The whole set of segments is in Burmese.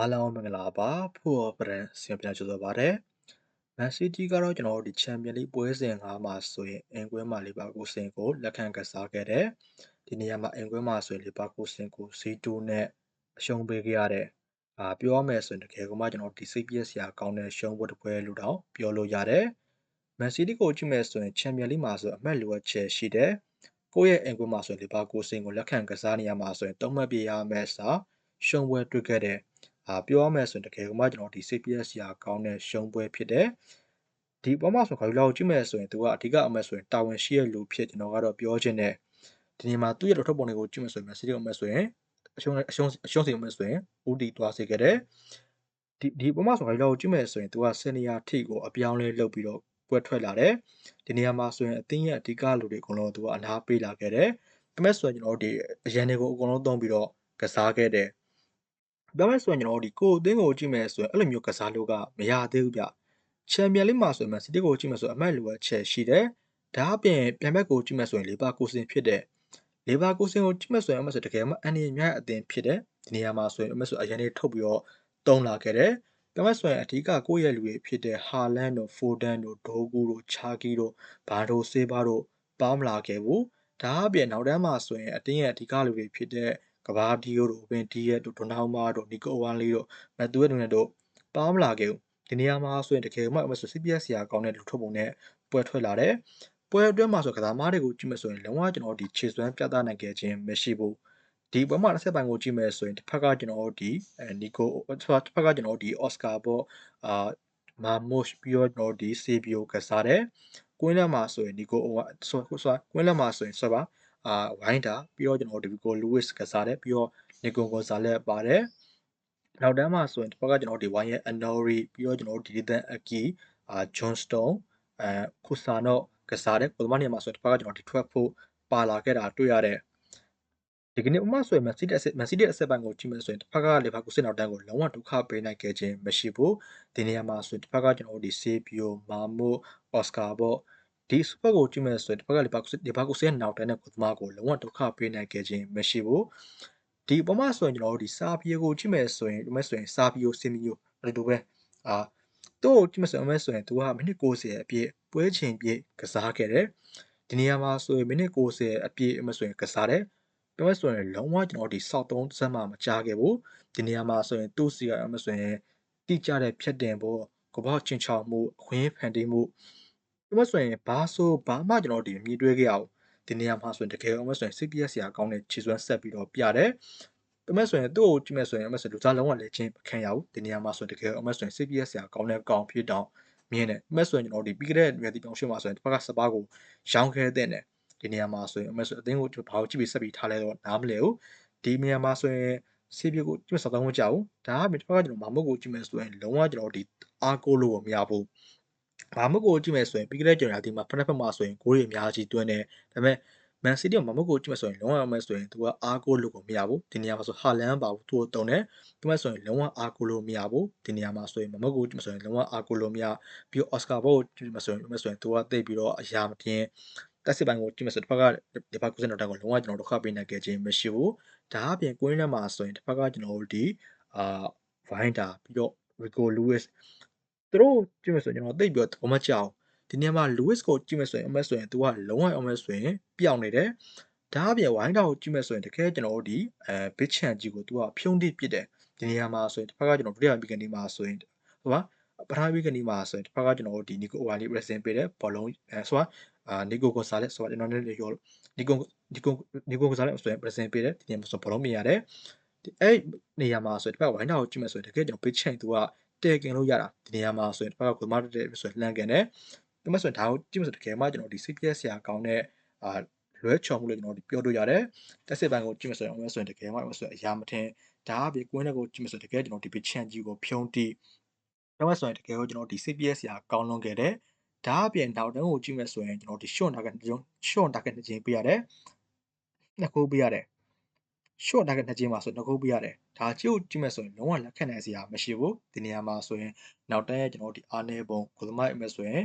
အားလုံးမင်္ဂလာပါဖို့ Brand ဆင်ပြန်ကြိုဆိုပါရစေ။ Man City ကတော့ကျွန်တော်တို့ဒီ Champions League ပွဲစဉ်၅မှာဆိုရင်အင်ကွင်းမှာလီဗာပူးစင်ကိုလက်ခံကစားခဲ့တယ်။ဒီနေရာမှာအင်ကွင်းမှာဆိုရင်လီဗာပူးစင်ကို0-2နဲ့အရှုံးပေးခဲ့ရတဲ့အာပြောရမယ်ဆိုရင်တကယ်ကမှကျွန်တော်ဒီစိတ်ပြည့်စရာကောင်းတဲ့ရှုံးပွဲတစ်ပွဲလို့တောင်ပြောလို့ရတယ်။ Man City ကိုကြည့်မယ်ဆိုရင် Champions League မှာဆိုအမှတ်လိုအပ်ချက်ရှိတယ်။ကိုယ့်ရဲ့အင်ကွင်းမှာဆိုလီဗာပူးစင်ကိုလက်ခံကစားနေရမှာဆိုရင်၃မှတ်ပြရမယ့်စာရှုံးပွဲတွေ့ခဲ့တယ်။ အာပြောရမယ်ဆိုရင်တကယ်ကမှကျွန်တော်ဒီစိတ်ပြည့်စရာကောင်းတဲ့ရှုံးပွဲဖြစ်တယ်။ဒီပေါ်မှာဆိုခါယူလာကိုကြည့်မယ်ဆိုရင်သူကအဓိကအမှတ်ဆိုရင်တာဝန်ရှိတဲ့လူဖြစ်ကျွန်တော်ကတော့ပြောချင်တယ်။ဒီနေရာမှာသူ့ရဲ့ထွက်ပုံတွေကိုကြည့်မယ်ဆိုရင် Man City ကိုအမှတ်ဆိုရင်အရှုံးအရှုံးအရှုံးစီအမှတ်ဆိုရင်ဦးတီသွားစေခဲ့တယ်။ဒီဒီပေါ်မှာဆိုခါယူလာကိုကြည့်မယ်ဆိုရင်သူကစင်နီယာထိကိုအပြောင်းလဲလုပ်ပြီးတော့ပွဲထွက်လာတယ်။ဒီနေရာမှာဆိုရင်အသင်းရဲ့အဓိကလူတွေအကုန်လုံးသူကအနားပေးလာခဲ့တယ်။ဒါပေမဲ့ဆိုရင်ကျွန်တော်တို့ဒီအရန်တွေကိုအကုန်လုံးသုံးပြီးတော့ကစားခဲ့တယ် ပြောမယ်ဆိုရင်ကျွန်တော်တို့ဒီကိုအသင်းကိုကြည့်မယ်ဆိုရင်အဲ့လိုမျိုးကစားလို့ကမရသေးဘူးဗျချန်ပီယံလိမှာဆိုရင်မန်စီးတီးကိုကြည့်မယ်ဆိုအမှတ်လိုအပ်ချက်ရှိတယ်ဒါအပြင်ပြန်ဘက်ကိုကြည့်မယ်ဆိုရင်လီဗာကူဆင်ဖြစ်တဲ့လီဗာကူဆင်ကိုကြည့်မယ်ဆိုရင်အမှတ်ဆိုတကယ်မှအန်ဒီမြတ်အသင်းဖြစ်တဲ့ဒီနေရာမှာဆိုရင်အမှတ်ဆိုအရင်လေးထုတ်ပြီးတော့တုံးလာခဲ့တယ်ပြောမယ်ဆိုရင်အဓိကကိုယ့်ရဲ့လူတွေဖြစ်တဲ့ဟာလန်တို့ဖိုဒန်တို့ဒိုဂူတို့ချာကီတို့ဘာဒိုဆေးဘာတို့ပေါင်းမလာခဲ့ဘူးဒါအပြင်နောက်တန်းမှာဆိုရင်အတင်းရဲ့အဓိကလူတွေဖြစ်တဲ့ ကဘာဒီယိုတို့ဘင်ဒီယက်တို့ဒိုနာမာတို့နီကိုဝမ်လီတို့မက်သူဝက်တို့နဲ့တို့ပေါင်းမလာခဲ့ဘူးဒီနေရာမှာဆိုရင်တကယ်မှဆို CPS ဆရာကောင်းတဲ့လူထုတ်ပုံနဲ့ပွဲထွက်လာတယ်ပွဲအတွင်းမှာဆိုကစားသမားတွေကိုကြည့်မယ်ဆိုရင်လုံးဝကျွန်တော်ဒီခြေစွမ်းပြသနိုင်ခဲ့ခြင်းမရှိဘူးဒီပွဲမှာတစ်ဆက်ပိုင်းကိုကြည့်မယ်ဆိုရင်တစ်ဖက်ကကျွန်တော်တို့ဒီအဲနီကိုတစ်ဖက်ကကျွန်တော်တို့ဒီအော့စကာပေါ့အာမာမို့ရှ်ပြီးတော့ကျွန်တော်တို့ဒီဆေဘီယိုကစားတယ်ကွင်းလက်မှာဆိုရင်နီကိုဆိုဆိုကွင်းလက်မှာဆိုရင်ဆိုပါ အာဝိုင်းတာပြီးတော့ကျွန်တော်တို့ဒီကိုလူးဝစ်ကစားတယ်ပြီးတော့နီကိုဂွန်ဆာလက်ပါတယ်နောက်တန်းမှာဆိုရင်တစ်ဖက်ကကျွန်တော်တို့ဒီဝိုင်းရဲ့အနော်ရီပြီးတော့ကျွန်တော်တို့ဒီဒီတန်အကီအာဂျွန်စတုန်အဲခုဆာနော့ကစားတယ်ပုံမှန်နေမှာဆိုရင်တစ်ဖက်ကကျွန်တော်ဒီထွက်ဖို့ပါလာခဲ့တာတွေ့ရတဲ့ဒီကနေ့ဥမာဆိုရင်မန်စီးတီးမန်စီးတီးအဆက်ပိုင်းကိုကြည့်မယ်ဆိုရင်တစ်ဖက်ကလီဗာပူးစစ်နောက်တန်းကိုလုံးဝဒုက္ခပေးနိုင်ခဲ့ခြင်းမရှိဘူးဒီနေရာမှာဆိုရင်တစ်ဖက်ကကျွန်တော်တို့ဒီဆေးပီယိုမာမိုအော်စကာပေါ့ ဒီစပတ်ကိုကြည့်မယ်ဆိုရင်တစ်ဖက်ကလီဗာပူးလီဗာပူးစစ်နောက်တန်းနဲ့ကိုသမားကိုလုံးဝဒုက္ခပေးနိုင်ခဲ့ခြင်းမရှိဘူးဒီပေါ်မှာဆိုရင်ကျွန်တော်တို့ဒီစာပီယိုကိုကြည့်မယ်ဆိုရင်ဒီမဲ့ဆိုရင်စာပီယိုစင်မီယိုဘယ်လိုပဲအာသူ့ကိုကြည့်မယ်ဆိုရင်မဲ့ဆိုရင်သူကမိနစ်60အပြည့်ပွဲချိန်ပြည့်ကစားခဲ့တယ်ဒီနေရာမှာဆိုရင်မိနစ်60အပြည့်အမဆိုရင်ကစားတယ်ပြောရဆိုရင်လုံးဝကျွန်တော်ဒီစောက်သုံးစက်မှမကြားခဲ့ဘူးဒီနေရာမှာဆိုရင်သူ့စီရအမဆိုရင်တိကျတဲ့ဖြတ်တင်ဖို့ကပောက်ချင်းချောင်မှုအခွင့်ဖန်တီးမှု ပြောရဆိုရင်ဘာဆိုဘာမှကျွန်တော်ဒီမြည်တွဲခဲ့အောင်ဒီနေရာမှာဆိုရင်တကယ်အောင်မဆိုရင် CPS ဆရာကောင်းတဲ့ခြေစွမ်းဆက်ပြီးတော့ပြတယ်ဒါမဲ့ဆိုရင်သူ့ကိုကြည့်မဲ့ဆိုရင်အမဆိုလူစားလုံးဝလည်းချင်းမခံရဘူးဒီနေရာမှာဆိုရင်တကယ်အမဆိုရင် CPS ဆရာကောင်းတဲ့ကောင်ဖြစ်တော့မြင်တယ်အမဆိုရင်ကျွန်တော်ဒီပြီးခဲ့တဲ့မြေတီပြောင်းရှင်းမှာဆိုရင်တစ်ဖက်ကစပါးကိုရောင်းခဲ့တဲ့နဲ့ဒီနေရာမှာဆိုရင်အမဆိုအသင်းကိုဘာကိုကြည့်ပြီးဆက်ပြီးထားလဲတော့နားမလဲဘူးဒီနေရာမှာဆိုရင်စီးပြကိုကြည့်စောက်တော့မကြောက်ဘူးဒါကတစ်ဖက်ကကျွန်တော်မာမုတ်ကိုကြည့်မယ်ဆိုရင်လုံးဝကျွန်တော်ဒီအားကိုးလို့မရဘူး မာမုတ်ကိုကြည့်မယ်ဆိုရင်ပြီးခဲ့တဲ့ကျွန်တော်ဒီမှာဖက်ဖက်မှာဆိုရင်ဂိုးတွေအများကြီးတွင်းတယ်ဒါပေမဲ့မန်စီးတီးကမမုတ်ကိုကြည့်မယ်ဆိုရင်လုံးဝမဆိုရင်သူကအားကိုးလို့ကိုမရဘူးဒီနေရာမှာဆိုဟာလန်ပါဘူးသူ့ကိုတုံးတယ်ဒီမှာဆိုရင်လုံးဝအားကိုးလို့မရဘူးဒီနေရာမှာဆိုရင်မမုတ်ကိုကြည့်မယ်ဆိုရင်လုံးဝအားကိုးလို့မရပြီးတော့အော်စကာဘောကိုကြည့်မယ်ဆိုရင်မဆိုရင်သူကတိတ်ပြီးတော့အရာမပြင်းတက်စစ်ပိုင်းကိုကြည့်မယ်ဆိုတစ်ဖက်ကဒီဘက်ကုစင်တော့တက်ကိုလုံးဝကျွန်တော်တို့ခပ်ပေးနိုင်ခဲ့ခြင်းမရှိဘူးဒါအပြင်ကွင်းထဲမှာဆိုရင်တစ်ဖက်ကကျွန်တော်တို့ဒီအာဝိုင်းတာပြီးတော့ Rico Lewis သူတို့ကြည့်မယ်ဆိုရင်ကျွန်တော်တိတ်ပြီးတော့ဘောမကြောက်ဒီနေရာမှာ Lewis ကိုကြည့်မယ်ဆိုရင်အမက်ဆိုရင်သူကလုံးဝအမက်ဆိုရင်ပျောက်နေတယ်ဒါအပြင်ဝိုင်းတာကိုကြည့်မယ်ဆိုရင်တကယ်ကျွန်တော်တို့ဒီအဲ big chan ကြီးကိုသူကဖြုံးတိပစ်တယ်ဒီနေရာမှာဆိုရင်တစ်ဖက်ကကျွန်တော်ဒုတိယဘီကန်ဒီမှာဆိုရင်ဟိုပါပထမဘီကန်ဒီမှာဆိုရင်တစ်ဖက်ကကျွန်တော်တို့ဒီနီကိုအိုဝါလီ present ပေးတယ်ဘောလုံးအဲဆိုတာအာနီကိုကိုဆာလက်ဆိုတာကျွန်တော်လည်းရောနီကိုနီကိုနီကိုကိုဆာလက်ဆိုရင် present ပေးတယ်ဒီနေရာမှာဆိုဘောလုံးမြင်ရတယ်အဲ့နေရာမှာဆိုရင်တစ်ဖက်ကဝိုင်းတာကိုကြည့်မယ်ဆိုရင်တကယ်ကျွန်တော် big chan သူက တဲကင်လို့ရတာဒီနေရာမှာဆိုရင်တစ်ဖက်ကကိုမတဲ့ဆိုရင်လှန်ကန်တယ်ဒီမှာဆိုရင်ဒါကိုကြည့်မယ်ဆိုတကယ်မှကျွန်တော်ဒီ CPS ဆရာကောင်းတဲ့အာလွဲချော်မှုလို့ကျွန်တော်ဒီပြောလို့ရတယ်တက်စစ်ပိုင်းကိုကြည့်မယ်ဆိုရင်အောင်ဆိုရင်တကယ်မှဆိုရင်အရာမထင်ဒါအပြင်ကွင်းတဲ့ကိုကြည့်မယ်ဆိုတကယ်ကျွန်တော်ဒီ chance ကြီးကိုဖြုံးတိတော့ဆိုရင်တကယ်ကိုကျွန်တော်ဒီ CPS ရာကောင်းလွန်ခဲ့တယ်ဒါအပြင်နောက်တန်းကိုကြည့်မယ်ဆိုရင်ကျွန်တော်ဒီ short target တစ်ကြိမ် short target တစ်ကြိမ်ပေးရတယ်နှစ်ခုပေးရတယ် short target နှစ်ကြိမ်မှာဆိုနှစ်ခုပေးရတယ်ဒါကြည့်ကြည့်မယ်ဆိုရင်လုံးဝလက်ခံနိုင်စရာမရှိဘူးဒီနေရာမှာဆိုရင်နောက်တန်းရဲ့ကျွန်တော်ဒီအားနေပုံကိုသမိုင်းအမဲ့ဆိုရင်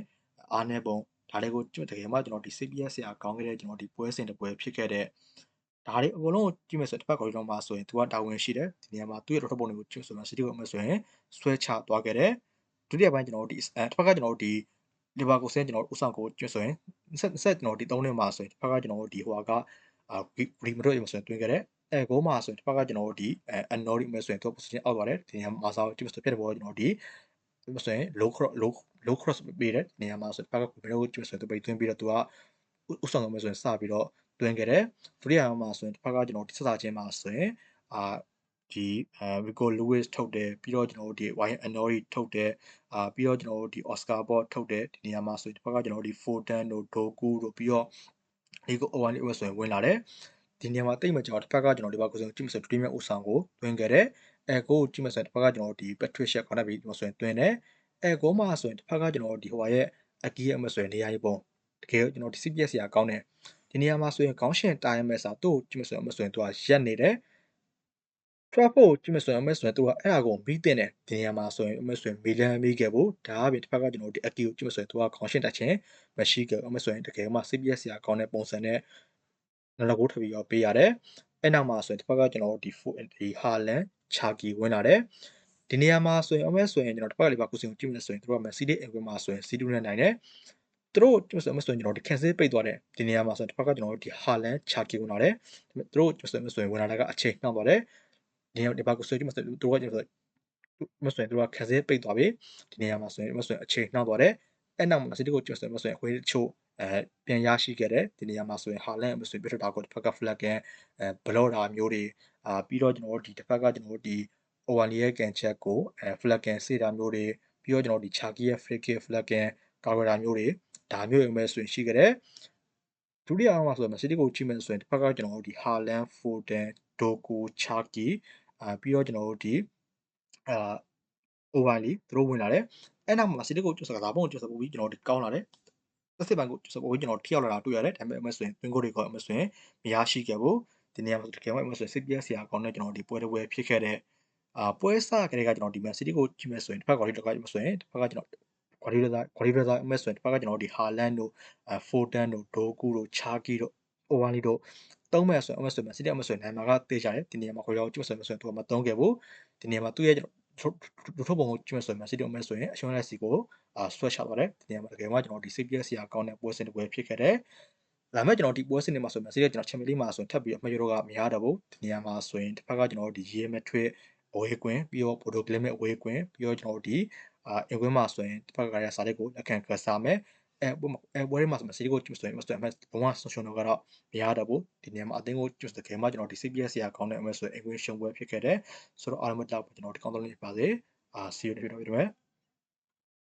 အားနေပုံဒါလေးကိုတကယ်မှကျွန်တော်ဒီ CPS ဆရာကောင်းခဲ့တဲ့ကျွန်တော်ဒီပွဲစဉ်တစ်ပွဲဖြစ်ခဲ့တဲ့ဒါတွေအကုန်လုံးကိုကြည့်မယ်ဆိုရင်တစ်ဖက်ကော်ရီတော်မှာဆိုရင်သူကတာဝန်ရှိတယ်ဒီနေရာမှာသူ့ရဲ့တော်ထပုံတွေကိုကြည့်ဆိုမှစီးတီးကိုအမှဆိုရင်ဆွဲချသွားခဲ့တယ်ဒုတိယပိုင်းကျွန်တော်တို့ဒီအဲတစ်ဖက်ကကျွန်တော်တို့ဒီလီဗာကိုဆင်းကျွန်တော်တို့ဥဆောင်ကိုကျွတ်ဆိုရင်ဆက်ဆက်ကျွန်တော်ဒီ၃နှစ်မှာဆိုရင်တစ်ဖက်ကကျွန်တော်တို့ဒီဟိုကအာရီမတို့ရဆိုရင်တွင်းခဲ့တယ် အဲဂိုးမှာဆိုရင်တစ်ဖက်ကကျွန်တော်တို့ဒီအဲအနော်ဒီမဲ့ဆိုရင်သူ position အောက်သွားတယ်ဒီနေရာမှာဆောက်ကြည့်ဆိုဖြစ်တဲ့ဘောကျွန်တော်ဒီဆိုရင် low cross low low cross ပေးတယ်ဒီနေရာမှာဆိုတစ်ဖက်ကဘယ်လိုကြည့်ဆိုရင်သူပိတ်သွင်းပြီးတော့သူကဥဆောင်တော့မဲ့ဆိုရင်စပြီးတော့တွင်းခဲ့တယ်ဒုတိယမှာဆိုရင်တစ်ဖက်ကကျွန်တော်ဒီဆက်စာချင်းမှာဆိုရင်အာဒီအဲ Rico Lewis ထုတ်တယ်ပြီးတော့ကျွန်တော်တို့ဒီ Wayne Anori ထုတ်တယ်အာပြီးတော့ကျွန်တော်တို့ဒီ Oscar Bot ထုတ်တယ်ဒီနေရာမှာဆိုရင်တစ်ဖက်ကကျွန်တော်တို့ဒီ Foden တို့ Doku တို့ပြီးတော့ဒီကို Owen လေးဆိုရင်ဝင်လာတယ် ဒီနေရာမှာတိတ်မကြောတစ်ဖက်ကကျွန်တော်ဒီဘက်ကိုဆိုကြည့်မစဒရီမြတ်ဦးဆောင်ကိုတွင်းခဲ့တယ်အဲကိုကြည့်မစတစ်ဖက်ကကျွန်တော်ဒီ Patricia ခေါ်နေပြီးဆိုရင်တွင်းတယ်အဲကိုမှဆိုရင်တစ်ဖက်ကကျွန်တော်ဒီဟိုရဲ့အကီးရဲ့အမဆိုရင်နေရာရေးပုံတကယ်ကျွန်တော်ဒီ CPS ရာကောင်းတယ်ဒီနေရာမှာဆိုရင်ခေါင်းရှင်တာရမဲ့စာသူ့ကိုကြည့်မစအမဆိုရင်သူကရက်နေတယ် traffic ကြည့်မဆိုရင်အမဆိုရင်သူကအဲ့အကုန်ပြီးတင်တယ်ဒီနေရာမှာဆိုရင်အမဆိုရင်မီလန်မိခဲ့ဖို့ဒါအပြင်တစ်ဖက်ကကျွန်တော်ဒီအကီကိုကြည့်မဆိုရင်သူကခေါင်းရှင်တက်ခြင်းမရှိခဲ့အမဆိုရင်တကယ်မှ CPS ရာကောင်းတဲ့ပုံစံနဲ့ နလကိုထပ်ပြီးတော့ပေးရတယ်အဲ့နောက်မှာဆိုရင်တစ်ဖက်ကကျွန်တော်ဒီဒီဟာလန်ချာကီဝင်လာတယ်ဒီနေရာမှာဆိုရင်အမဲဆိုရင်ကျွန်တော်တစ်ဖက်ကလေးပါကုစင်ကိုကြည့်မယ်ဆိုရင်တို့ကမစီးလေးအင်ကွင်းမှာဆိုရင်စီးတူနဲ့နိုင်တယ်သူတို့ကျဆိုမဆိုရင်ကျွန်တော်ဒီ cancel ပိတ်သွားတယ်ဒီနေရာမှာဆိုရင်တစ်ဖက်ကကျွန်တော်တို့ဒီ Haaland ချာကီဝင်လာတယ်သူတို့ကျဆိုမဆိုရင်ဝင်လာတာကအချိန်နှောက်သွားတယ်ဒီနေရာဒီဘက်ကိုဆိုကြည့်မဆိုသူတို့ကကျဆိုမဆိုရင်သူတို့က cancel ပိတ်သွားပြီဒီနေရာမှာဆိုရင်မဆိုရင်အချိန်နှောက်သွားတယ်အဲ့နောက်မှာစီးတီကိုကျဆိုမဆိုရင်ခွေးချို့ အဲပြန်ရရှိခဲ့တယ်ဒီနေရာမှာဆိုရင် Haaland မဆိုရင်ပြထတာကိုတစ်ဖက်က flag ကန်အဲ blocker မျိုးတွေအာပြီးတော့ကျွန်တော်တို့ဒီတစ်ဖက်ကကျွန်တော်တို့ဒီ Owali ရဲ့ကန်ချက်ကိုအဲ flag ကန်စေတာမျိုးတွေပြီးတော့ကျွန်တော်ဒီ Chaki ရဲ့ free kick flag ကန်ကာကွယ်တာမျိုးတွေဒါမျိုးတွေပဲဆိုရင်ရှိခဲ့တယ်ဒုတိယအောင်မှာဆိုရင် City ကိုကြည့်မယ်ဆိုရင်တစ်ဖက်ကကျွန်တော်တို့ဒီ Haaland Foden Doku Chaki အာပြီးတော့ကျွန်တော်တို့ဒီအာ Owali သူတို့ဝင်လာတယ်အဲ့နောက်မှာ City ကိုကျစကားပုံကျစပူပြီးကျွန်တော်ဒီကောင်းလာတယ် တစ်စစ်ပိုင်းကိုစပူပြီးကျွန်တော်ထိရောက်လာတာတွေ့ရတယ်ဒါပေမဲ့အမဆိုရင်တွင်းကိုတွေကအမဆိုရင်မရရှိခဲ့ဘူးဒီနေရာမှာတကယ်မှအမဆိုရင် CPS ဆရာကောင်းတဲ့ကျွန်တော်ဒီပွဲတစ်ပွဲဖြစ်ခဲ့တဲ့အာပွဲစကလေးကကျွန်တော်ဒီမှာ City ကိုကြည့်မယ်ဆိုရင်တစ်ဖက်ကဒီတစ်ခါကြည့်မယ်ဆိုရင်တစ်ဖက်ကကျွန်တော်ဂွာဒီလာဂွာဒီလာအမဆိုရင်တစ်ဖက်ကကျွန်တော်ဒီဟာလန်တို့အဲဖိုတန်တို့ဒိုကူတို့ချာကီတို့အိုဝါလီတို့သုံးမဲ့ဆိုရင်အမဆိုရင် City အမဆိုရင်နိုင်မှာကတေးကြတယ်ဒီနေရာမှာခေါ်ရောက်ကြည့်မယ်ဆိုရင်သူကမသုံးခဲ့ဘူးဒီနေရာမှာသူ့ရဲ့လူထုတ် ပုံကိုကြည့်မယ်ဆိုရင် City အမဆိုရင်အရှုံးလက်စီကိုအာဆွဲချသွားတယ်ဒီနေရာမှာတကယ်မှကျွန်တော်ဒီ CPS ရာကောင်းတဲ့ပွဲစဉ်တစ်ပွဲဖြစ်ခဲ့တယ်ဒါမဲ့ကျွန်တော်ဒီပွဲစဉ်တွေမှာဆိုရင် City ကျွန်တော် Champions League မှာဆိုရင်ထပ်ပြီးအမှတ်ရတော့ကမရတော့ဘူးဒီနေရာမှာဆိုရင်တစ်ဖက်ကကျွန်တော်ဒီရေးမဲ့ထွေအဝေးကွင်းပြီးတော့ Bodo Glimt အဝေးကွင်းပြီးတော့ကျွန်တော်ဒီအာအင်ကွင်းမှာဆိုရင်တစ်ဖက်ကရစာလေးကိုလက်ခံကစားမယ် အဲအဲပွဲမှာဆိုရင်စီကိုကျူဆိုရင်မဆိုရင်ဘဝဆွန်ဆွန်တော့ကတော့မရတော့ဘူးဒီနေရာမှာအသင်းကိုကျူစတကယ်မှကျွန်တော်ဒီ CPS ရာကောင်းတဲ့အမဆိုရင်အင်ကွင်းရှုံပွဲဖြစ်ခဲ့တယ်ဆိုတော့အားလုံးမတောက်ကျွန်တော်ဒီကောင်းတော့လေးပါစေအာ see you တွေ့တော့ပြီ